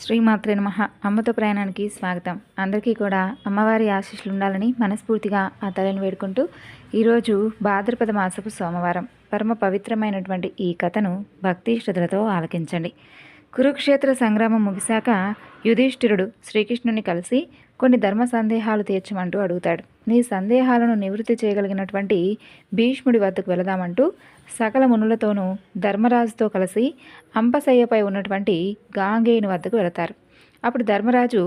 శ్రీమాత్రే నమ. అమ్మతో ప్రయాణానికి స్వాగతం. అందరికీ కూడా అమ్మవారి ఆశీస్సులు ఉండాలని మనస్ఫూర్తిగా ఆ తల్లిని వేడుకుంటూ ఈరోజు భాద్రపద మాసపు సోమవారం. పరమ పవిత్రమైనటువంటి ఈ కథను భక్తి శ్రద్ధలతో ఆలకించండి. కురుక్షేత్ర సంగ్రామం ముగిశాక యుధిష్ఠిరుడు శ్రీకృష్ణుని కలిసి కొన్ని ధర్మ సందేహాలు తీర్చమంటూ అడుగుతాడు. నీ సందేహాలను నివృత్తి చేయగలిగినటువంటి భీష్ముడి వద్దకు వెళదామంటూ సకల మునులతోనూ ధర్మరాజుతో కలిసి అంపశయ్యపై ఉన్నటువంటి గాంగేయుని వద్దకు వెళతారు. అప్పుడు ధర్మరాజు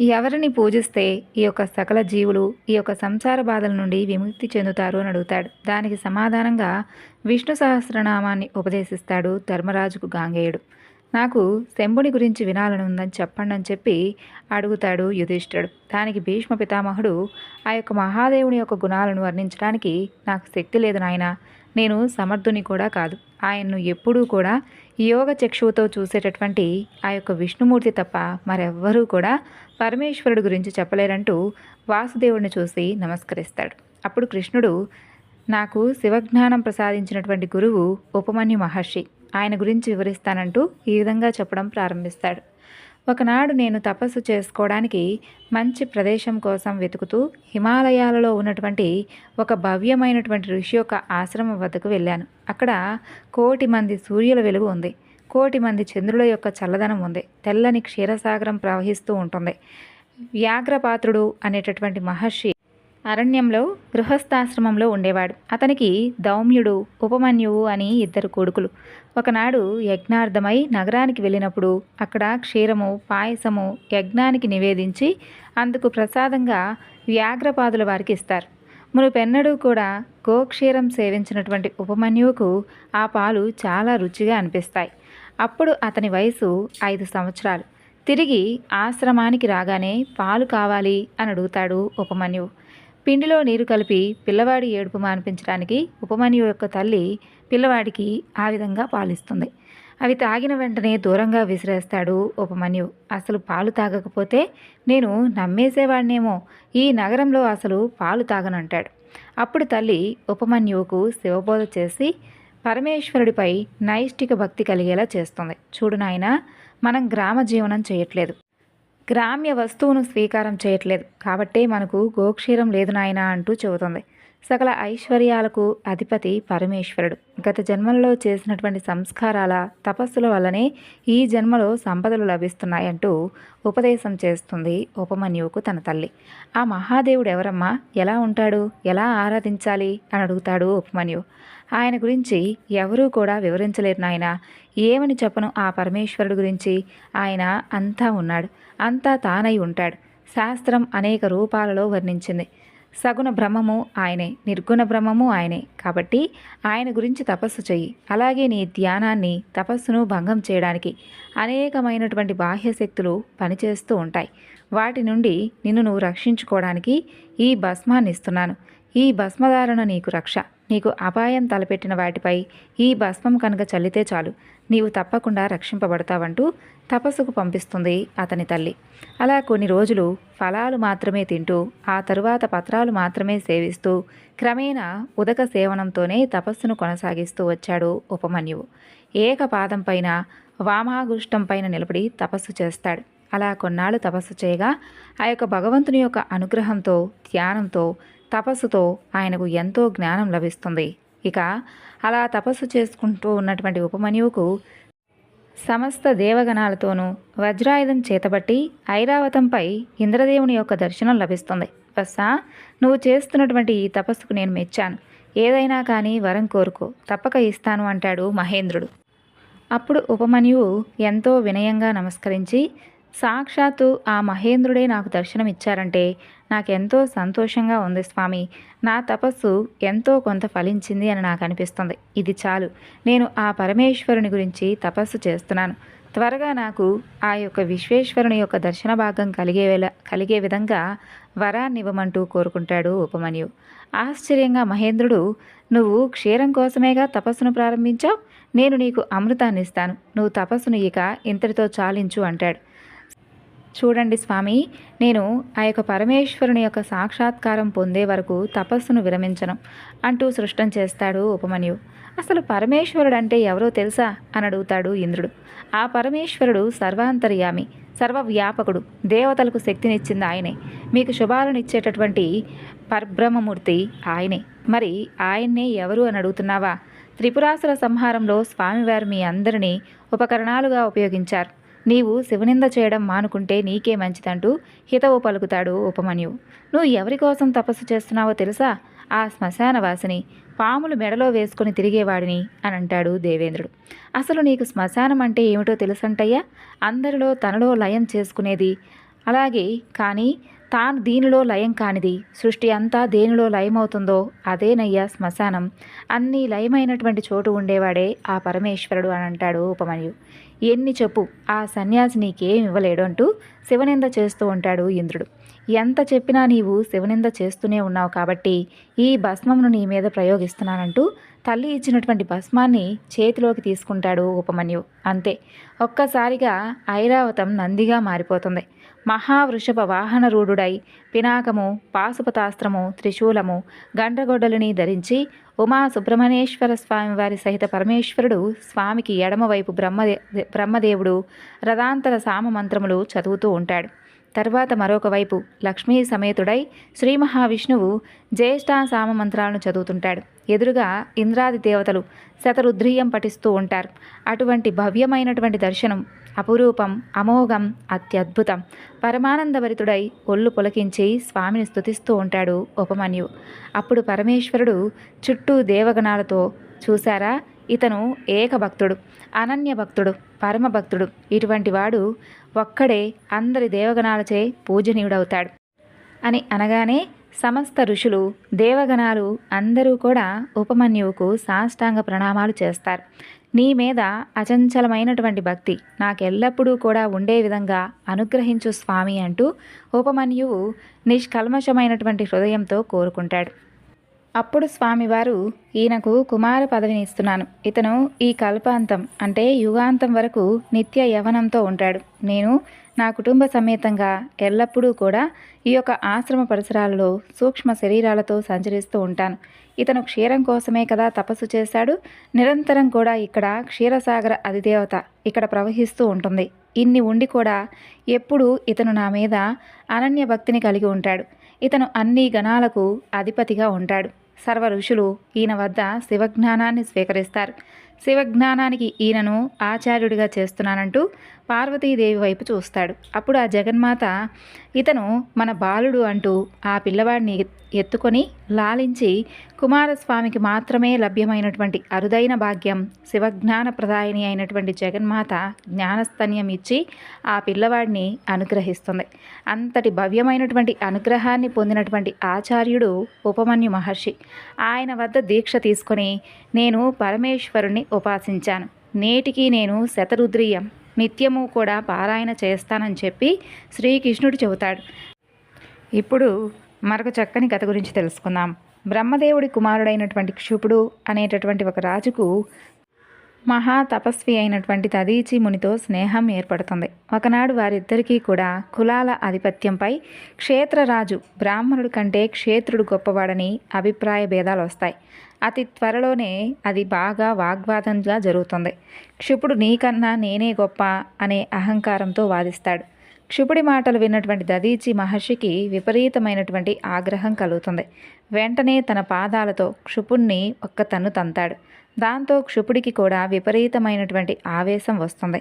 ఎవరిని పూజిస్తే ఈ యొక్క సకల జీవులు ఈ యొక్క సంసార బాధల నుండి విముక్తి చెందుతారు అని అడుగుతాడు. దానికి సమాధానంగా విష్ణు సహస్రనామాన్ని ఉపదేశిస్తాడు ధర్మరాజుకు గాంగేయుడు. నాకు శంభుని గురించి వినాలని ఉందని చెప్పండి అని చెప్పి అడుగుతాడు యుధిష్ఠుడు దానికి భీష్మ పితామహుడు ఆ యొక్క మహాదేవుని యొక్క గుణాలను వర్ణించడానికి నాకు శక్తి లేదు నాయన. నేను సమర్థుని కూడా కాదు. ఆయన్ను ఎప్పుడూ కూడా యోగ చక్షువుతో చూసేటటువంటి ఆ యొక్క విష్ణుమూర్తి తప్ప మరెవ్వరూ కూడా పరమేశ్వరుడు గురించి చెప్పలేరంటూ వాసుదేవుడిని చూసి నమస్కరిస్తాడు. అప్పుడు కృష్ణుడు నాకు శివజ్ఞానం ప్రసాదించినటువంటి గురువు ఉపమన్యు మహర్షి. ఆయన గురించి వివరిస్తానంటూ ఈ విధంగా చెప్పడం ప్రారంభిస్తాడు. ఒకనాడు నేను తపస్సు చేసుకోవడానికి మంచి ప్రదేశం కోసం వెతుకుతూ హిమాలయాలలో ఉన్నటువంటి ఒక భవ్యమైనటువంటి ఋషి యొక్క ఆశ్రమం వద్దకు వెళ్ళాను. అక్కడ కోటి మంది సూర్యుల వెలుగు ఉంది. కోటి మంది చంద్రుల యొక్క చల్లదనం ఉంది. తెల్లని క్షీరసాగరం ప్రవహిస్తూ ఉంటుంది. వ్యాఘ్రపాత్రుడు అనేటటువంటి మహర్షి అరణ్యంలో గృహస్థాశ్రమంలో ఉండేవాడు. అతనికి దౌమ్యుడు ఉపమన్యువు అని ఇద్దరు కొడుకులు. ఒకనాడు యజ్ఞార్థమై నగరానికి వెళ్ళినప్పుడు అక్కడ క్షీరము పాయసము యజ్ఞానికి నివేదించి అందుకు ప్రసాదంగా వ్యాఘ్రపాదుల వారికి ఇస్తారు. మునుపెన్నడూ కూడా గోక్షీరం సేవించినటువంటి ఉపమన్యువుకు ఆ పాలు చాలా రుచిగా అనిపిస్తాయి. అప్పుడు అతని వయసు ఐదు సంవత్సరాలు. తిరిగి ఆశ్రమానికి రాగానే పాలు కావాలి అని అడుగుతాడు ఉపమన్యువు. పిండిలో నీరు కలిపి పిల్లవాడి ఏడుపు మానిపించడానికి ఉపమన్యు యొక్క తల్లి పిల్లవాడికి ఆ విధంగా పాలిస్తుంది. అవి తాగిన వెంటనే దూరంగా విసిరేస్తాడు ఉపమన్యు. అసలు పాలు తాగకపోతే నేను నమ్మేసేవాడినేమో ఈ నగరంలో అసలు పాలు తాగనంటాడు. అప్పుడు తల్లి ఉపమన్యువుకు శివబోధ చేసి పరమేశ్వరుడిపై నైష్టిక భక్తి కలిగేలా చేస్తుంది. చూడు నాయన మనం గ్రామ జీవనం చేయట్లేదు. గ్రామ్య వస్తువును స్వీకారం చేయట్లేదు. కాబట్టే మనకు గోక్షీరం లేదు నాయనా అంటూ చెబుతుంది. సకల ఐశ్వర్యాలకు అధిపతి పరమేశ్వరుడు. గత జన్మలలో చేసినటువంటి సంస్కారాల తపస్సుల వల్లనే ఈ జన్మలో సంపదలు లభిస్తున్నాయంటూ ఉపదేశం చేస్తుంది ఉపమన్యువుకు తన తల్లి. ఆ మహాదేవుడు ఎవరమ్మా? ఎలా ఉంటాడు? ఎలా ఆరాధించాలి? అని అడుగుతాడు ఉపమన్యువు. ఆయన గురించి ఎవరూ కూడా వివరించలేరు నాయన. ఏమని చెప్పను ఆ పరమేశ్వరుడు గురించి? ఆయన అంతా ఉన్నాడు. అంతా తానై ఉంటాడు. శాస్త్రం అనేక రూపాలలో వర్ణించింది. సగుణ బ్రహ్మము ఆయనే నిర్గుణ బ్రహ్మము ఆయనే. కాబట్టి ఆయన గురించి తపస్సు చెయ్యి. అలాగే నీ ధ్యానాన్ని తపస్సును భంగం చేయడానికి అనేకమైనటువంటి బాహ్య శక్తులు పనిచేస్తూ ఉంటాయి. వాటి నుండి నిన్ను నువ్వు రక్షించుకోవడానికి ఈ భస్మాన్ని ఇస్తున్నాను ఈ భస్మధారణ నీకు రక్ష. నీకు అపాయం తలపెట్టిన వాటిపై ఈ భస్మం కనుక చల్లితే చాలు. నీవు తప్పకుండా రక్షింపబడతావంటూ తపస్సుకు పంపిస్తుంది అతని తల్లి. అలా కొన్ని రోజులు ఫలాలు మాత్రమే తింటూ ఆ తరువాత పత్రాలు మాత్రమే సేవిస్తూ క్రమేణా ఉదక సేవనంతోనే తపస్సును కొనసాగిస్తూ వచ్చాడు ఉపమన్యువు. ఏకపాదం పైన వామాగుష్టం పైన నిలబడి తపస్సు చేస్తాడు. అలా కొన్నాళ్ళు తపస్సు చేయగా ఆ యొక్క భగవంతుని యొక్క అనుగ్రహంతో ధ్యానంతో తపస్సుతో ఆయనకు ఎంతో జ్ఞానం లభిస్తుంది. ఇక అలా తపస్సు చేసుకుంటూ ఉన్నటువంటి ఉపమన్యువుకు సమస్త దేవగణాలతోనూ వజ్రాయుధం చేతబట్టి ఐరావతంపై ఇంద్రదేవుని యొక్క దర్శనం లభిస్తుంది. బస్సా నువ్వు చేస్తున్నటువంటి ఈ తపస్సుకు నేను మెచ్చాను. ఏదైనా కానీ వరం కోరుకో. తప్పక ఇస్తాను అంటాడు మహేంద్రుడు. అప్పుడు ఉపమన్యువు ఎంతో వినయంగా నమస్కరించి సాక్షాత్తు ఆ మహేంద్రుడే నాకు దర్శనం ఇచ్చారంటే నాకెంతో సంతోషంగా ఉంది స్వామి. నా తపస్సు ఎంతో కొంత ఫలించింది అని నాకు అనిపిస్తుంది ఇది చాలు. నేను ఆ పరమేశ్వరుని గురించి తపస్సు చేస్తున్నాను. త్వరగా నాకు ఆ యొక్క విశ్వేశ్వరుని యొక్క దర్శన భాగం కలిగే కలిగే విధంగా వరాన్ని ఇవ్వమంటూ కోరుకుంటాడు ఉపమన్యు. ఆశ్చర్యంగా మహేంద్రుడు నువ్వు క్షీరం కోసమేగా తపస్సును ప్రారంభించావు? నేను నీకు అమృతాన్ని ఇస్తాను నువ్వు తపస్సును ఇక ఇంతటితో చాలించు అంటాడు. చూడండి స్వామి నేను ఆ యొక్క పరమేశ్వరుని యొక్క సాక్షాత్కారం పొందే వరకు తపస్సును విరమించను అంటూ సృష్టం చేస్తాడు ఉపమన్యు. అసలు పరమేశ్వరుడు అంటే ఎవరో తెలుసా? అని అడుగుతాడు ఇంద్రుడు. ఆ పరమేశ్వరుడు సర్వాంతర్యామి సర్వవ్యాపకుడు దేవతలకు శక్తినిచ్చింది ఆయనే. మీకు శుభాలను ఇచ్చేటటువంటి పరబ్రహ్మమూర్తి ఆయనే. మరి ఆయన్నే ఎవరు అని అడుగుతున్నావా? త్రిపురాసుర సంహారంలో స్వామివారు మీ అందరినీ ఉపకరణాలుగా ఉపయోగించారు. నీవు శివనింద చేయడం మానుకుంటే నీకే మంచిదంటూ హితవు పలుకుతాడు ఉపమన్యు. నువ్వు ఎవరి కోసం తపస్సు చేస్తున్నావో తెలుసా? ఆ శ్మశానవాసిని పాములు మెడలో వేసుకుని తిరిగేవాడిని అని అంటాడు దేవేంద్రుడు. అసలు నీకు శ్మశానం అంటే ఏమిటో తెలుసంటయ్యా? అందరిలో తనలో లయం చేసుకునేది అలాగే కానీ తాను దీనిలో లయం కానిది. సృష్టి అంతా దేనిలో లయమవుతుందో అదేనయ్యా శ్మశానం. అన్ని లయమైనటువంటి చోటు ఉండేవాడే ఆ పరమేశ్వరుడు అని అంటాడు ఉపమన్యు. ఎన్ని చెప్పు ఆ సన్యాసి నీకేం ఇవ్వలేడు అంటూ శివనింద చేస్తూ ఉంటాడు ఇంద్రుడు. ఎంత చెప్పినా నీవు శివనింద చేస్తూనే ఉన్నావు కాబట్టి ఈ భస్మమును నీ మీద ప్రయోగిస్తున్నానంటూ తల్లి ఇచ్చినటువంటి భస్మాన్ని చేతిలోకి తీసుకుంటాడు ఉపమన్యు అంతే. ఒక్కసారిగా ఐరావతం నందిగా మారిపోతుంది. మహావృషభ వాహన రూఢుడై పినాకము పాశుపతాస్త్రము త్రిశూలము గండ్రగొడ్డలిని ధరించి ఉమా సుబ్రహ్మణ్యేశ్వర స్వామి వారి సహిత పరమేశ్వరుడు స్వామికి ఎడమవైపు బ్రహ్మదే బ్రహ్మదేవుడు రథాంతర సామమంత్రములు చదువుతూ ఉంటాడు. తర్వాత మరొక వైపు లక్ష్మీ సమేతుడై శ్రీ మహావిష్ణువు జ్యేష్ఠా సామ మంత్రాలను చదువుతుంటాడు. ఎదురుగా ఇంద్రాది దేవతలు శతరుద్రీయం పఠిస్తూ ఉంటారు. అటువంటి భవ్యమైనటువంటి దర్శనం అపురూపం అమోఘం అత్యద్భుతం. పరమానందభరితుడై ఒళ్ళు పులకించి స్వామిని స్తుతిస్తూ ఉంటాడు ఉపమన్యు. అప్పుడు పరమేశ్వరుడు చుట్టూ దేవగణాలతో చూశారా? ఇతను ఏకభక్తుడు అనన్య భక్తుడు పరమభక్తుడు. ఇటువంటి వాడు ఒక్కడే అందరి దేవగణాలచే పూజనీయుడవుతాడు. అని అనగానే సమస్త ఋషులు దేవగణాలు అందరూ కూడా ఉపమన్యువుకు సాష్టాంగ ప్రణామాలు చేస్తారు. నీ మీద అచంచలమైనటువంటి భక్తి నాకెల్లప్పుడూ కూడా ఉండే విధంగా అనుగ్రహించు స్వామి అంటూ ఉపమన్యువు నిష్కల్మషమైనటువంటి హృదయంతో కోరుకుంటాడు. అప్పుడు స్వామివారు ఈయనకు కుమార పదవిని ఇస్తున్నాను. ఇతను ఈ కల్పాంతం అంటే యుగాంతం వరకు నిత్య యవనంతో ఉంటాడు. నేను నా కుటుంబ సమేతంగా ఎల్లప్పుడూ కూడా ఈ యొక్క ఆశ్రమ పరిసరాలలో సూక్ష్మ శరీరాలతో సంచరిస్తూ ఉంటాను. ఇతను క్షీరం కోసమే కదా తపస్సు చేశాడు. నిరంతరం కూడా ఇక్కడ క్షీరసాగర అధిదేవత ఇక్కడ ప్రవహిస్తూ ఉంటుంది. ఇన్ని ఉండి కూడా ఎప్పుడూ ఇతను నా మీద అనన్య భక్తిని కలిగి ఉంటాడు. ఇతను అన్ని గణాలకు అధిపతిగా ఉంటాడు. సర్వ ఋషులు ఈయన వద్ద శివజ్ఞానాన్ని స్వీకరిస్తారు. శివజ్ఞానానికి ఈయనను ఆచార్యుడిగా చేస్తున్నానంటూ పార్వతీదేవి వైపు చూస్తాడు. అప్పుడు ఆ జగన్మాత ఇతను మన బాలుడు అంటూ ఆ పిల్లవాడిని ఎత్తుకొని లాలించి కుమారస్వామికి మాత్రమే లభ్యమైనటువంటి అరుదైన భాగ్యం శివజ్ఞాన ప్రదాయిని అయినటువంటి జగన్మాత జ్ఞానస్తన్యం ఇచ్చి ఆ పిల్లవాడిని అనుగ్రహిస్తుంది. అంతటి భవ్యమైనటువంటి అనుగ్రహాన్ని పొందినటువంటి ఆచార్యుడు ఉపమన్యు మహర్షి. ఆయన వద్ద దీక్ష తీసుకొని నేను పరమేశ్వరుణ్ణి ఉపాసించాను. నేటికి నేను శతరుద్రీయం నిత్యము కూడా పారాయణ చేస్తానని చెప్పి శ్రీకృష్ణుడు చెబుతాడు. ఇప్పుడు మరొక చక్కని కథ గురించి తెలుసుకుందాం. బ్రహ్మదేవుడి కుమారుడైనటువంటి క్షుపుడు అనేటటువంటి ఒక రాజుకు మహా తపస్వి అయినటువంటి తదీచి మునితో స్నేహం ఏర్పడుతుంది. ఒకనాడు వారిద్దరికీ కూడా కులాల ఆధిపత్యంపై క్షేత్రరాజు బ్రాహ్మణుడి కంటే క్షేత్రుడు గొప్పవాడని అభిప్రాయ భేదాలు వస్తాయి. అతి త్వరలోనే అది బాగా వాగ్వాదంగా జరుగుతుంది. క్షిపుడు నీకన్నా నేనే గొప్ప అనే అహంకారంతో వాదిస్తాడు. క్షిపుడి మాటలు విన్నటువంటి దదీచి మహర్షికి విపరీతమైనటువంటి ఆగ్రహం కలుగుతుంది. వెంటనే తన పాదాలతో క్షుపుణ్ణి ఒక్క తన్ను తంతాడు. దాంతో క్షుపుడికి కూడా విపరీతమైనటువంటి ఆవేశం వస్తుంది.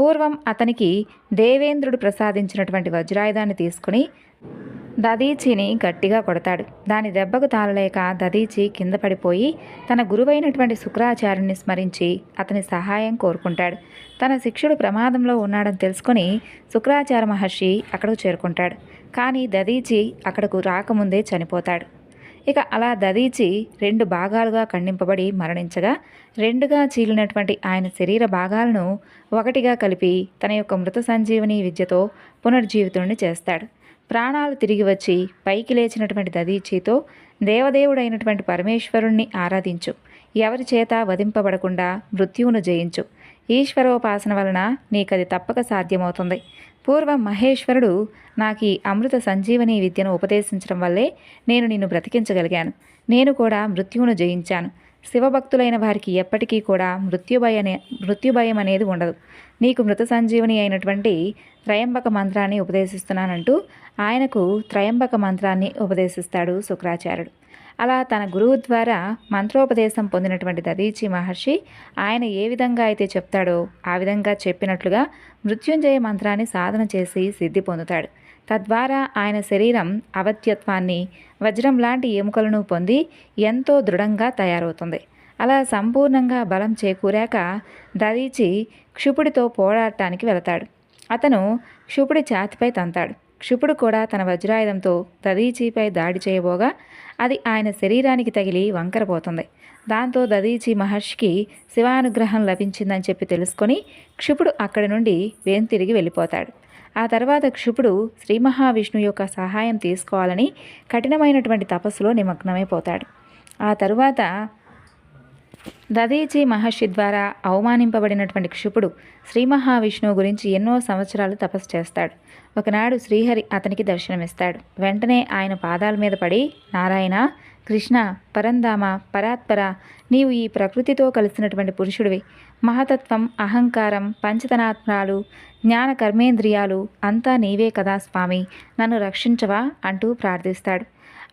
పూర్వం అతనికి దేవేంద్రుడు ప్రసాదించినటువంటి వజ్రాయుధాన్ని తీసుకుని దదీచిని గట్టిగా కొడతాడు. దాని దెబ్బకు తాళలేక దదీచి కింద పడిపోయి తన గురువైనటువంటి శుక్రాచార్యుని స్మరించి అతని సహాయం కోరుకుంటాడు. తన శిక్షుడు ప్రమాదంలో ఉన్నాడని తెలుసుకొని శుక్రాచార్య మహర్షి అక్కడకు చేరుకుంటాడు. కానీ దదీచి అక్కడకు రాకముందే చనిపోతాడు. ఇక అలా దదీచి రెండు భాగాలుగా ఖండింపబడి మరణించగా రెండుగా చీలినటువంటి ఆయన శరీర భాగాలను ఒకటిగా కలిపి తన యొక్క మృత సంజీవని విద్యతో పునర్జీవితుడిని చేస్తాడు. ప్రాణాలు తిరిగి వచ్చి పైకి లేచినటువంటి దదీచితో దేవదేవుడైనటువంటి పరమేశ్వరుణ్ణి ఆరాధించు. ఎవరి చేత వధింపబడకుండా మృత్యువును జయించు. ఈశ్వరోపాసన వలన నీకది తప్పక సాధ్యమవుతుంది. పూర్వం మహేశ్వరుడు నాకు ఈ అమృత సంజీవని విద్యను ఉపదేశించడం వల్లే నేను నిన్ను బ్రతికించగలిగాను. నేను కూడా మృత్యువును జయించాను. శివభక్తులైన వారికి ఎప్పటికీ కూడా మృత్యుభయ మృత్యుభయం అనేది ఉండదు. నీకు మృత సంజీవని అయినటువంటి త్రయంబక మంత్రాన్ని ఉపదేశిస్తున్నానంటూ ఆయనకు త్రయంబక మంత్రాన్ని ఉపదేశిస్తాడు శుక్రాచార్యుడు. అలా తన గురువు ద్వారా మంత్రోపదేశం పొందినటువంటి దదీచి మహర్షి. ఆయన ఏ విధంగా అయితే చెప్తాడో ఆ విధంగా చెప్పినట్లుగా మృత్యుంజయ మంత్రాన్ని సాధన చేసి సిద్ధి పొందుతాడు. తద్వారా ఆయన శరీరం అవత్యత్వాన్ని వజ్రం లాంటి ఎముకలను పొంది ఎంతో దృఢంగా తయారవుతుంది. అలా సంపూర్ణంగా బలం చేకూరాక దదీచి క్షుపుడితో పోరాడటానికి వెళతాడు. అతను క్షుపుడి ఛాతిపై తంతాడు. క్షుపుడు కూడా తన వజ్రాయుధంతో దదీచిపై దాడి చేయబోగా అది ఆయన శరీరానికి తగిలి వంకరపోతుంది దాంతో దదీచి మహర్షికి శివానుగ్రహం లభించిందని చెప్పి తెలుసుకొని క్షుపుడు అక్కడి నుండి వెనుతిరిగి వెళ్ళిపోతాడు. ఆ తర్వాత క్షుపుడు శ్రీ మహావిష్ణు యొక్క సహాయం తీసుకోవాలని కఠినమైనటువంటి తపస్సులో నిమగ్నమైపోతాడు. ఆ తరువాత దదీచి మహర్షి ద్వారా అవమానింపబడినటువంటి క్షుపుడు శ్రీ మహావిష్ణువు గురించి ఎన్నో సంవత్సరాలు తపస్సు చేస్తాడు. ఒకనాడు శ్రీహరి అతనికి దర్శనమిస్తాడు. వెంటనే ఆయన పాదాల మీద పడి నారాయణ కృష్ణ పరంధామ పరాత్పర నీవు ఈ ప్రకృతితో కలిసినటువంటి పురుషుడివి. మహతత్వం అహంకారం పంచతనాత్మాలు జ్ఞాన కర్మేంద్రియాలు అంతా నీవే కదా స్వామి. నన్ను రక్షించవా? అంటూ ప్రార్థిస్తాడు.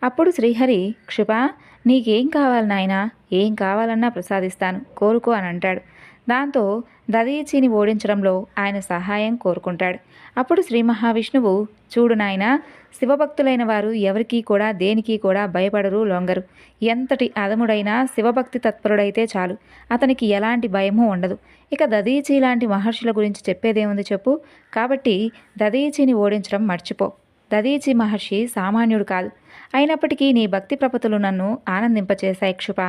అప్పుడు శ్రీహరి క్షుప నీకేం కావాలి నాయనా? ఏం కావాలన్నా ప్రసాదిస్తాను కోరుకో అని అంటాడు. దాంతో దదీచిని ఓడించడంలో ఆయన సహాయం కోరుకుంటాడు. అప్పుడు శ్రీ మహావిష్ణువు చూడు నాయన శివభక్తులైన వారు ఎవరికీ కూడా దేనికి కూడా భయపడరు లొంగరు. ఎంతటి అదముడైనా శివభక్తి తత్పరుడైతే చాలు. అతనికి ఎలాంటి భయము ఉండదు. ఇక దదీచి లాంటి మహర్షుల గురించి చెప్పేదేముంది చెప్పు. కాబట్టి దదీచిని ఓడించడం మర్చిపో. దదీచి మహర్షి సామాన్యుడు కాదు. అయినప్పటికీ నీ భక్తి ప్రపతులు నన్ను ఆనందింపచేశాయి క్షుప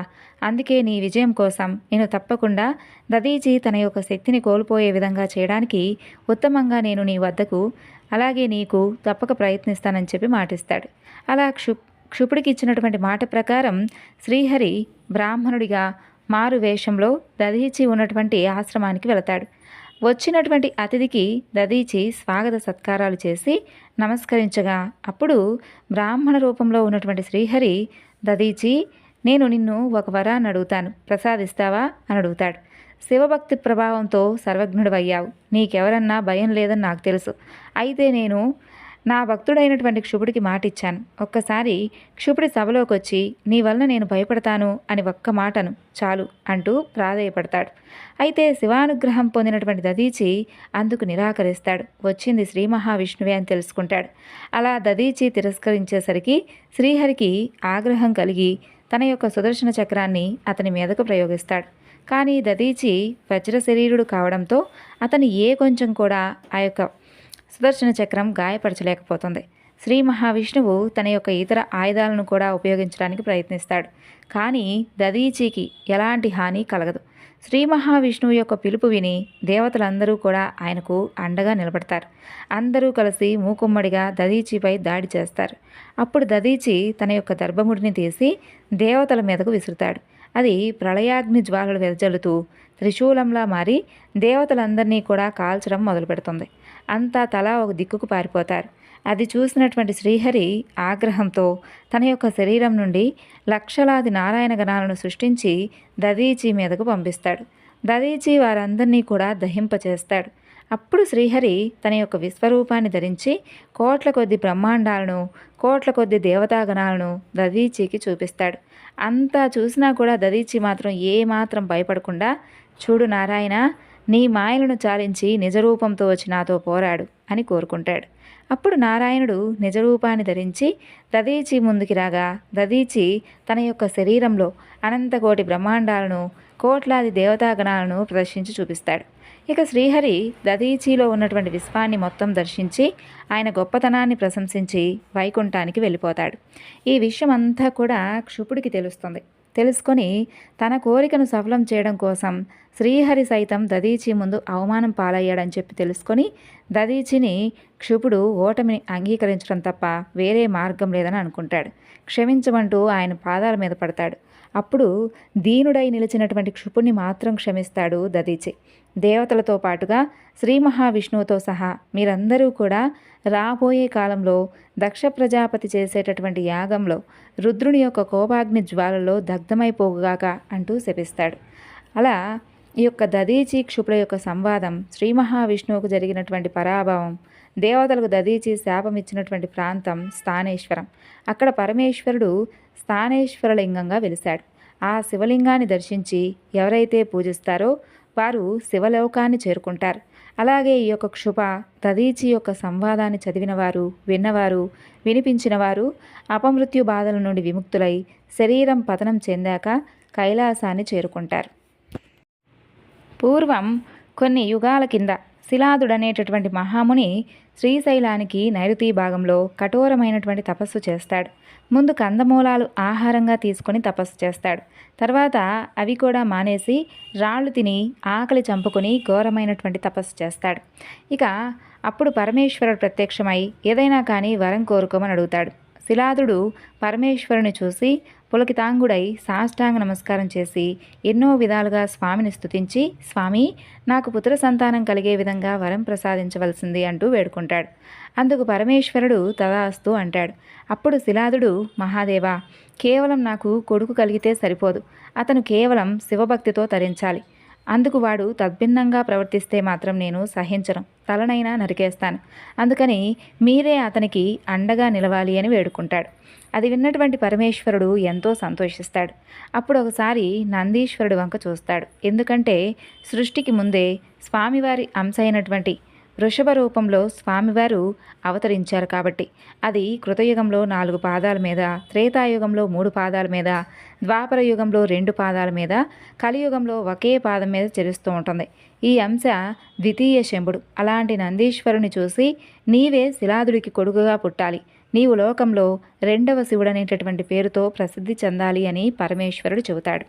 అందుకే నీ విజయం కోసం నేను తప్పకుండా దదీచి తన యొక్క శక్తిని కోల్పోయే విధంగా చేయడానికి ఉత్తమంగా నేను నీ వద్దకు అలాగే నీకు తప్పక ప్రయత్నిస్తానని చెప్పి మాటిస్తాడు. అలా క్షు క్షుపుడికి ఇచ్చినటువంటి మాట ప్రకారం శ్రీహరి బ్రాహ్మణుడిగా మారు వేషంలో దదీచి ఉన్నటువంటి ఆశ్రమానికి వెళతాడు. వచ్చినటువంటి అతిథికి దదీచి స్వాగత సత్కారాలు చేసి నమస్కరించగా అప్పుడు బ్రాహ్మణ రూపంలో ఉన్నటువంటి శ్రీహరి దదీచి నేను నిన్ను ఒక వరాన్ని అడుగుతాను. ప్రసాదిస్తావా? అని అడుగుతాడు. శివభక్తి ప్రభావంతో సర్వజ్ఞుడవయ్యావు. నీకెవరన్నా భయం లేదని నాకు తెలుసు. అయితే నేను నా భక్తుడైనటువంటి క్షుపుడికి మాట ఇచ్చాను ఒక్కసారి క్షుపుడి సభలోకి వచ్చి నీ వలన నేను భయపడతాను అని ఒక్క మాటను చాలు అంటూ ప్రాధేయపడతాడు. అయితే శివానుగ్రహం పొందినటువంటి దదీచి అందుకు నిరాకరిస్తాడు. వచ్చింది శ్రీ మహావిష్ణువే అని తెలుసుకుంటాడు. అలా దదీచి తిరస్కరించేసరికి శ్రీహరికి ఆగ్రహం కలిగి తన యొక్క సుదర్శన చక్రాన్ని అతని మీదకు ప్రయోగిస్తాడు. కానీ దదీచి వజ్ర శరీరుడు కావడంతో అతను ఏ కొంచెం కూడా ఆ యొక్క సుదర్శన చక్రం గాయపరచలేకపోతుంది. శ్రీ మహావిష్ణువు తన యొక్క ఇతర ఆయుధాలను కూడా ఉపయోగించడానికి ప్రయత్నిస్తాడు. కానీ దదీచికి ఎలాంటి హాని కలగదు. శ్రీ మహావిష్ణువు యొక్క పిలుపు విని దేవతలందరూ కూడా ఆయనకు అండగా నిలబడతారు. అందరూ కలిసి మూకుమ్మడిగా దదీచిపై దాడి చేస్తారు. అప్పుడు దదీచి తన యొక్క దర్భముడిని తీసి దేవతల మీదకు విసురుతాడు. అది ప్రళయాగ్ని జ్వాలలు వెదజల్లుతూ త్రిశూలంలా మారి దేవతలందరినీ కూడా కాల్చడం మొదలు పెడుతుంది అంతా తలా ఒక దిక్కుకు పారిపోతారు. అది చూసినటువంటి శ్రీహరి ఆగ్రహంతో తన యొక్క శరీరం నుండి లక్షలాది నారాయణ గణాలను సృష్టించి దదీచి మీదకు పంపిస్తాడు. దదీచి వారందరినీ కూడా దహింపచేస్తాడు అప్పుడు శ్రీహరి తన యొక్క విశ్వరూపాన్ని ధరించి కోట్ల కొద్ది బ్రహ్మాండాలను కోట్ల కొద్ది దేవతాగణాలను దదీచికి చూపిస్తాడు. అంతా చూసినా కూడా దదీచి మాత్రం ఏమాత్రం భయపడకుండా చూడు నారాయణ నీ మాయలను చాలించి నిజరూపంతో వచ్చి నాతో పోరాడు అని కోరుకుంటాడు. అప్పుడు నారాయణుడు నిజరూపాన్ని ధరించి దదీచి ముందుకి రాగా దదీచి తన యొక్క శరీరంలో అనంతకోటి బ్రహ్మాండాలను కోట్లాది దేవతాగణాలను ప్రదర్శించి చూపిస్తాడు. ఇక శ్రీహరి దదీచిలో ఉన్నటువంటి విశ్వాన్ని మొత్తం దర్శించి ఆయన గొప్పతనాన్ని ప్రశంసించి వైకుంఠానికి వెళ్ళిపోతాడు. ఈ విషయం అంతా కూడా క్షుపుడికి తెలుస్తుంది. తెలుసుకొని తన కోరికను సఫలం చేయడం కోసం శ్రీహరి సైతం దదీచి ముందు అవమానం పాలయ్యాడని చెప్పి తెలుసుకొని దదీచిని క్షుపుడు ఓటమిని అంగీకరించడం తప్ప వేరే మార్గం లేదని అనుకుంటాడు. క్షమించమంటూ ఆయన పాదాల మీద పడతాడు. అప్పుడు దీనుడై నిలిచినటువంటి క్షుపుణ్ణి మాత్రం క్షమిస్తాడు దదీచి. దేవతలతో పాటుగా శ్రీ మహావిష్ణువుతో సహా మీరందరూ కూడా రాబోయే కాలంలో దక్ష ప్రజాపతి చేసేటటువంటి యాగంలో రుద్రుని యొక్క కోపాగ్ని జ్వాలలో దగ్ధమైపోగాక అంటూ శపిస్తాడు. అలా ఈ యొక్క దదీచి క్షుపుల యొక్క సంవాదం శ్రీ మహావిష్ణువుకు జరిగినటువంటి పరాభవం దేవతలకు దదీచి శాపం ఇచ్చినటువంటి ప్రాంతం స్థానేశ్వరం. అక్కడ పరమేశ్వరుడు స్థానేశ్వర లింగంగా వెలిశాడు. ఆ శివలింగాన్ని దర్శించి ఎవరైతే పూజిస్తారో వారు శివలోకాన్ని చేరుకుంటారు. అలాగే ఈ యొక్క క్షుభ తదీచి యొక్క సంవాదాన్ని చదివినవారు విన్నవారు వినిపించినవారు అపమృత్యు బాధల నుండి విముక్తులై శరీరం పతనం చెందాక కైలాసాన్ని చేరుకుంటారు. పూర్వం కొన్ని యుగాల కింద శిలాదుడనేటటువంటి మహాముని శ్రీశైలానికి నైరుతి భాగంలో కఠోరమైనటువంటి తపస్సు చేస్తాడు. ముందు కందమూలాలు ఆహారంగా తీసుకొని తపస్సు చేస్తాడు. తర్వాత అవి కూడా మానేసి రాళ్ళు తిని ఆకలి చంపుకొని ఘోరమైనటువంటి తపస్సు చేస్తాడు. ఇక అప్పుడు పరమేశ్వరుడు ప్రత్యక్షమై ఏదైనా కానీ వరం కోరుకోమని అడుగుతాడు. శిలాదుడు పరమేశ్వరుని చూసి పులకితాంగుడై సాష్టాంగ నమస్కారం చేసి ఎన్నో విధాలుగా స్వామిని స్థుతించి స్వామి నాకు పుత్ర సంతానం కలిగే విధంగా వరం ప్రసాదించవలసింది అంటూ వేడుకుంటాడు. అందుకు పరమేశ్వరుడు తదాస్తు అంటాడు. అప్పుడు శిలాదుడు మహాదేవా కేవలం నాకు కొడుకు కలిగితే సరిపోదు. అతను కేవలం శివభక్తితో తరించాలి. అందుకు వాడు తద్భిన్నంగా ప్రవర్తిస్తే మాత్రం నేను సహించను. తలనైనా నరికేస్తాను. అందుకని మీరే అతనికి అండగా నిలవాలి అని వేడుకుంటాడు. అది విన్నటువంటి పరమేశ్వరుడు ఎంతో సంతోషిస్తాడు. అప్పుడు ఒకసారి నందీశ్వరుడు వంక చూస్తాడు. ఎందుకంటే సృష్టికి ముందే స్వామివారి అంశ అయినటువంటి వృషభ రూపంలో స్వామివారు అవతరించారు కాబట్టి. అది కృతయుగంలో నాలుగు పాదాల మీద త్రేతాయుగంలో మూడు పాదాల మీద ద్వాపర యుగంలో రెండు పాదాల మీద కలియుగంలో ఒకే పాదం మీద చెరుస్తూ ఉంటుంది. ఈ అంశ ద్వితీయ శంభుడు. అలాంటి నందీశ్వరుని చూసి నీవే శిలాదుడికి కొడుకుగా పుట్టాలి. నీవు లోకంలో రెండవ శివుడనేటటువంటి పేరుతో ప్రసిద్ధి చెందాలి అని పరమేశ్వరుడు చెబుతాడు.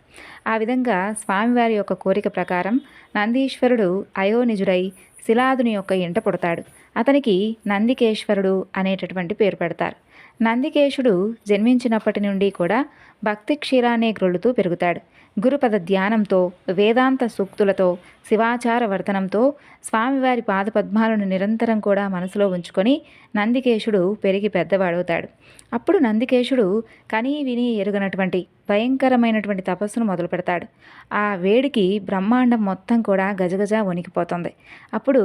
ఆ విధంగా స్వామివారి యొక్క కోరిక ప్రకారం నందీశ్వరుడు అయోనిజుడై శిలాదుని యొక్క ఇంట పుడతాడు. అతనికి నందికేశ్వరుడు అనేటటువంటి పేరు పెడతారు. నందికేశుడు జన్మించినప్పటి నుండి కూడా భక్తి క్షీరాన్ని గ్రొల్లుతూ పెరుగుతాడు. గురుపద ధ్యానంతో వేదాంత సూక్తులతో శివాచార వర్తనంతో స్వామివారి పాదపద్మాలను నిరంతరం కూడా మనసులో ఉంచుకొని నందికేశుడు పెరిగి పెద్దవాడవుతాడు. అప్పుడు నందికేశుడు కనీ విని ఎరుగనటువంటి భయంకరమైనటువంటి తపస్సును మొదలు పెడతాడు ఆ వేడికి బ్రహ్మాండం మొత్తం కూడా గజగజ వణికిపోతుంది. అప్పుడు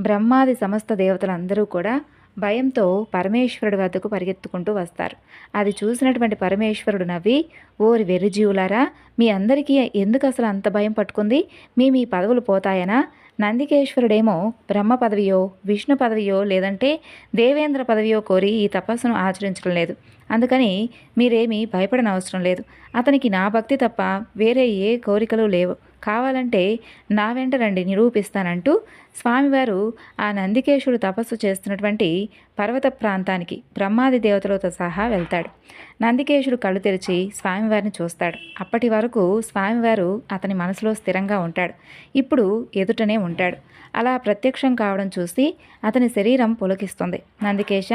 బ్రహ్మాది సమస్త దేవతలందరూ కూడా భయంతో పరమేశ్వరుడి వద్దకు పరిగెత్తుకుంటూ వస్తారు. అది చూసినటువంటి పరమేశ్వరుడు నవ్వి ఓరి వెర్రిజీవులారా మీ అందరికీ ఎందుకు అసలు అంత భయం పట్టుకుంది? మీ మీ పదవులు పోతాయనా? నందికేశ్వరుడేమో బ్రహ్మ పదవియో విష్ణు పదవియో లేదంటే దేవేంద్ర పదవియో కోరి ఈ తపస్సును ఆచరించడం లేదు. అందుకని మీరేమీ భయపడనవసరం లేదు. అతనికి నా భక్తి తప్ప వేరే ఏ కోరికలు లేవు. కావాలంటే నా వెంట రండి నిరూపిస్తానంటూ స్వామివారు ఆ నందికేశుడు తపస్సు చేస్తున్నటువంటి పర్వత ప్రాంతానికి బ్రహ్మాది దేవతలతో సహా వెళ్తాడు. నందికేశుడు కళ్ళు తెరిచి స్వామివారిని చూస్తాడు. అప్పటి వరకు స్వామివారు అతని మనసులో స్థిరంగా ఉంటాడు. ఇప్పుడు ఎదుటనే ఉంటాడు. అలా ప్రత్యక్షం కావడం చూసి అతని శరీరం పులకిస్తుంది. నందికేశ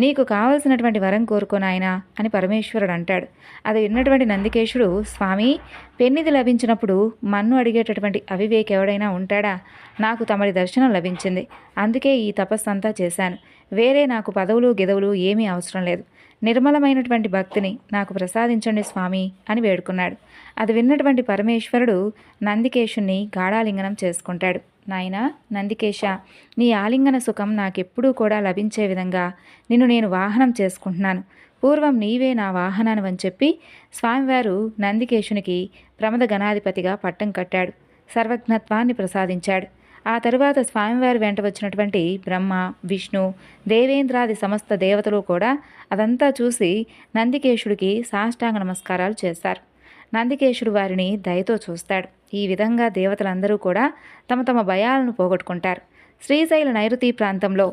నీకు కావలసినటువంటి వరం కోరుకోనాయనా అని పరమేశ్వరుడు అంటాడు. అది విన్నటువంటి నందికేశుడు స్వామి పెన్నిది లభించినప్పుడు మన్ను అడిగేటటువంటి అవివేక్ ఎవడైనా ఉంటాడా? నాకు తమరి దర్శనం లభించింది. అందుకే ఈ తపస్సంతా చేశాను. వేరే నాకు పదవులు గెదవులు ఏమీ అవసరం లేదు. నిర్మలమైనటువంటి భక్తిని నాకు ప్రసాదించండి స్వామి అని వేడుకున్నాడు. అది విన్నటువంటి పరమేశ్వరుడు నందికేశుణ్ణి గాఢాలింగనం చేసుకుంటాడు. నాయనా నందికేశ నీ ఆలింగన సుఖం నాకెప్పుడూ కూడా లభించే విధంగా నిన్ను నేను వాహనం చేసుకుంటున్నాను. పూర్వం నీవే నా వాహనాను అని చెప్పి స్వామివారు నందికేశునికి ప్రమద గణాధిపతిగా పట్టం కట్టాడు. సర్వజ్ఞత్వాన్ని ప్రసాదించాడు. ఆ తరువాత స్వామివారి వెంట వచ్చినటువంటి బ్రహ్మ విష్ణు దేవేంద్రాది సమస్త దేవతలు కూడా అదంతా చూసి నందికేశుడికి సాష్టాంగ నమస్కారాలు చేస్తారు. నందికేశుడు వారిని దయతో చూస్తాడు. ఈ విధంగా దేవతలందరూ కూడా తమ తమ భయాలను పోగొట్టుకుంటారు. శ్రీశైల నైరుతి ప్రాంతంలో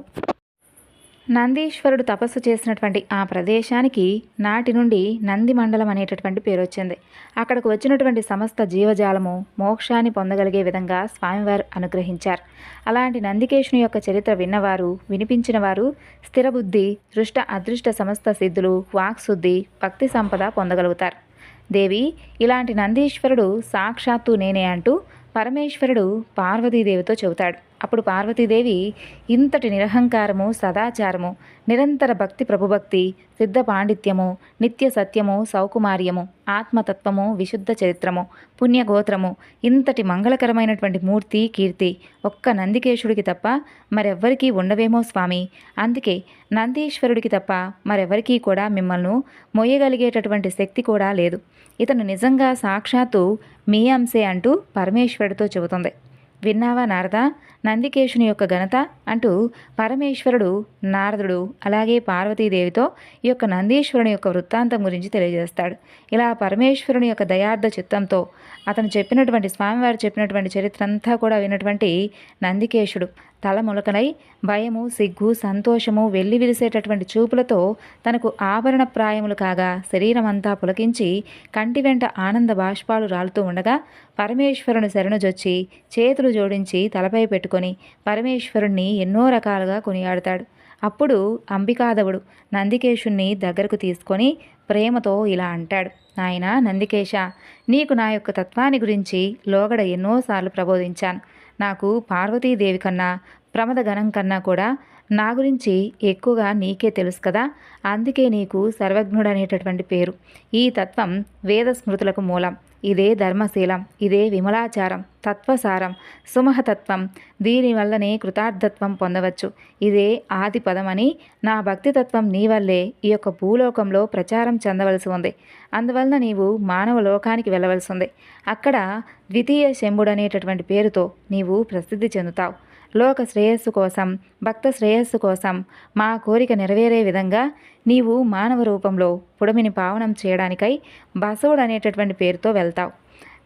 నందీశ్వరుడు తపస్సు చేసినటువంటి ఆ ప్రదేశానికి నాటి నుండి నంది మండలం అనేటటువంటి పేరు వచ్చింది. అక్కడికి వచ్చినటువంటి సమస్త జీవజాలము మోక్షాన్ని పొందగలిగే విధంగా స్వామివారు అనుగ్రహించారు. అలాంటి నందికేశుని యొక్క చరిత్ర విన్నవారు వినిపించిన వారు స్థిరబుద్ధి దృష్ట అదృష్ట సమస్త సిద్ధులు వాక్శుద్ధి భక్తి సంపద పొందగలుగుతారు. దేవి ఇలాంటి నందీశ్వరుడు సాక్షాత్తు నేనే అంటూ పరమేశ్వరుడు పార్వతీదేవితో చెబుతాడు. అప్పుడు పార్వతీదేవి ఇంతటి నిరహంకారము సదాచారము నిరంతర భక్తి ప్రభుభక్తి సిద్ధ పాండిత్యము నిత్య సత్యము సౌకుమార్యము ఆత్మతత్వము విశుద్ధ చరిత్రము పుణ్యగోత్రము ఇంతటి మంగళకరమైనటువంటి మూర్తి కీర్తి ఒక్క నందికేశుడికి తప్ప మరెవ్వరికీ ఉండవేమో స్వామి. అందుకే నందీశ్వరుడికి తప్ప మరెవరికీ కూడా మిమ్మల్ని మొయ్యగలిగేటటువంటి శక్తి కూడా లేదు. ఇతను నిజంగా సాక్షాత్తు మీ అంశే అంటూ పరమేశ్వరుడితో చెబుతుంది. విన్నావా నారద? నందికేశుని యొక్క ఘనత అంటూ పరమేశ్వరుడు నారదుడు అలాగే పార్వతీదేవితో ఈ యొక్క నందీశ్వరుని యొక్క వృత్తాంతం గురించి తెలియజేస్తాడు. ఇలా పరమేశ్వరుని యొక్క దయార్థ చిత్తంతో అతను చెప్పినటువంటి స్వామివారు చెప్పినటువంటి చరిత్ర అంతా కూడా విన్నటువంటి నందికేశుడు. తల ములకనై భయము సిగ్గు సంతోషము వెల్లి విరిసేటటువంటి చూపులతో తనకు ఆభరణ ప్రాయములు కాగా శరీరమంతా పులకించి కంటి వెంట ఆనంద బాష్పాలు రాలుతూ ఉండగా పరమేశ్వరుని శరణుజొచ్చి చేతులు జోడించి తలపై పెట్టుకొని పరమేశ్వరుణ్ణి ఎన్నో రకాలుగా కొనియాడతాడు. అప్పుడు అంబికాదవుడు నందికేశుణ్ణి దగ్గరకు తీసుకొని ప్రేమతో ఇలా అంటాడు. నాయన నందికేశ నీకు నా యొక్క తత్వాన్ని గురించి లోగడ ఎన్నోసార్లు ప్రబోధించాను. నాకు పార్వతీదేవి కన్నా ప్రమద గణం కన్నా కూడా నా గురించి ఎక్కువగా నీకే తెలుసు కదా? అందుకే నీకు సర్వజ్ఞుడనేటటువంటి పేరు. ఈ తత్వం వేద స్మృతులకు మూలం. ఇదే ధర్మశీలం ఇదే విమలాచారం తత్వసారం సుమహతత్వం. దీనివల్లనే కృతార్థత్వం పొందవచ్చు. ఇదే ఆది పదమని నా భక్తితత్వం నీ వల్లే ఈ యొక్క భూలోకంలో ప్రచారం చెందవలసి ఉంది. అందువలన నీవు మానవ లోకానికి వెళ్ళవలసి ఉంది. అక్కడ ద్వితీయ శంభుడనేటటువంటి పేరుతో నీవు ప్రసిద్ధి చెందుతావు. లోక శ్రేయస్సు కోసం భక్త శ్రేయస్సు కోసం మా కోరిక నెరవేరే విధంగా నీవు మానవ రూపంలో పుడమిని పావనం చేయడానికై బసవుడు అనేటటువంటి పేరుతో వెళ్తావు.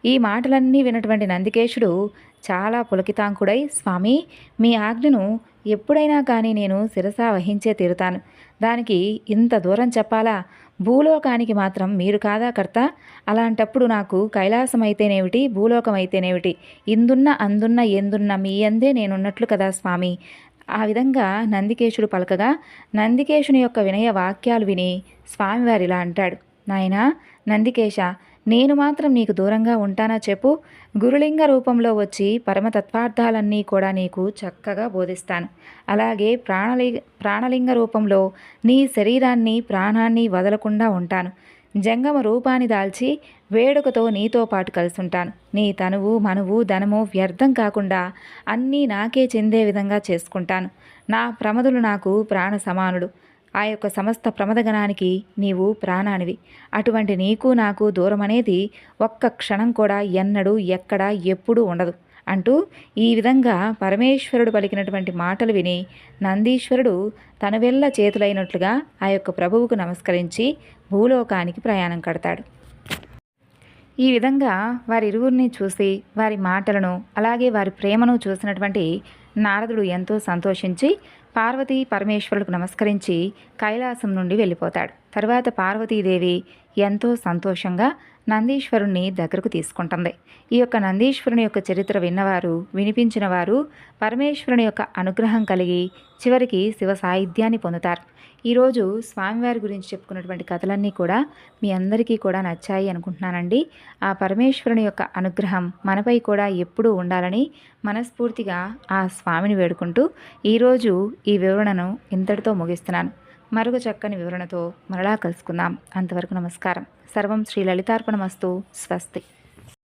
ఈ మాటలన్నీ వినటువంటి నందికేశుడు చాలా పులకితాంకుడై స్వామి మీ ఆజ్ఞను ఎప్పుడైనా కానీ నేను శిరసా వహించే తీరుతాను. దానికి ఇంత దూరం చెప్పాలా? భూలోకానికి మాత్రం మీరు కాదా కర్త? అలాంటప్పుడు నాకు కైలాసం అయితేనేమిటి భూలోకం అయితేనేమిటి ఇందున్న అందున్న ఎందున్న మీ అందే నేనున్నట్లు కదా స్వామి. ఆ విధంగా నందికేశుడు పలకగా నందికేశుని యొక్క వినయ వాక్యాలు విని స్వామివారు ఇలా అంటాడు. నాయనా నందికేశ నేను మాత్రం నీకు దూరంగా ఉంటానా చెప్పు. గురులింగ రూపంలో వచ్చి పరమతత్వార్థాలన్నీ కూడా నీకు చక్కగా బోధిస్తాను. అలాగే ప్రాణలి ప్రాణలింగ రూపంలో నీ శరీరాన్ని ప్రాణాన్ని వదలకుండా ఉంటాను. జంగమ రూపాన్ని దాల్చి వేడుకతో నీతో పాటు కలుసుంటాను. నీ తనువు మనువు ధనము వ్యర్థం కాకుండా అన్నీ నాకే చెందే విధంగా చేసుకుంటాను. నా ప్రమదులు నాకు ప్రాణ సమానుడు ఆ యొక్క సమస్త ప్రమదగణానికి నీవు ప్రాణానివి. అటువంటి నీకు నాకు దూరం అనేది ఒక్క క్షణం కూడా ఎన్నడూ ఎక్కడ ఎప్పుడూ ఉండదు. అంటూ ఈ విధంగా పరమేశ్వరుడు పలికినటువంటి మాటలు విని నందీశ్వరుడు తన వెళ్ళ చేతులైనట్లుగా ఆ యొక్క ప్రభువుకు నమస్కరించి భూలోకానికి ప్రయాణం కడతాడు. ఈ విధంగా వారి ఇరువురిని చూసి వారి మాటలను అలాగే వారి ప్రేమను చూసినటువంటి నారదుడు ఎంతో సంతోషించి పార్వతి పరమేశ్వరులకు నమస్కరించి కైలాసం నుండి వెళ్ళిపోతాడు. తర్వాత పార్వతీదేవి ఎంతో సంతోషంగా నందీశ్వరుణ్ణి దగ్గరకు తీసుకుంటుంది. ఈ యొక్క నందీశ్వరుని యొక్క చరిత్ర విన్నవారు వినిపించిన వారు పరమేశ్వరుని యొక్క అనుగ్రహం కలిగి చివరికి శివ సాహిత్యాన్ని పొందుతారు. ఈరోజు స్వామివారి గురించి చెప్పుకున్నటువంటి కథలన్నీ కూడా మీ అందరికీ కూడా నచ్చాయి అనుకుంటున్నానండి. ఆ పరమేశ్వరుని యొక్క అనుగ్రహం మనపై కూడా ఎప్పుడూ ఉండాలని మనస్ఫూర్తిగా ఆ స్వామిని వేడుకుంటూ ఈరోజు ఈ వివరణను ఇంతటితో ముగిస్తున్నాను. మరొక చక్కని వివరణతో మరలా కలుసుకుందాం. అంతవరకు నమస్కారం. సర్వం శ్రీ లలితార్పణమస్తు. స్వస్తి.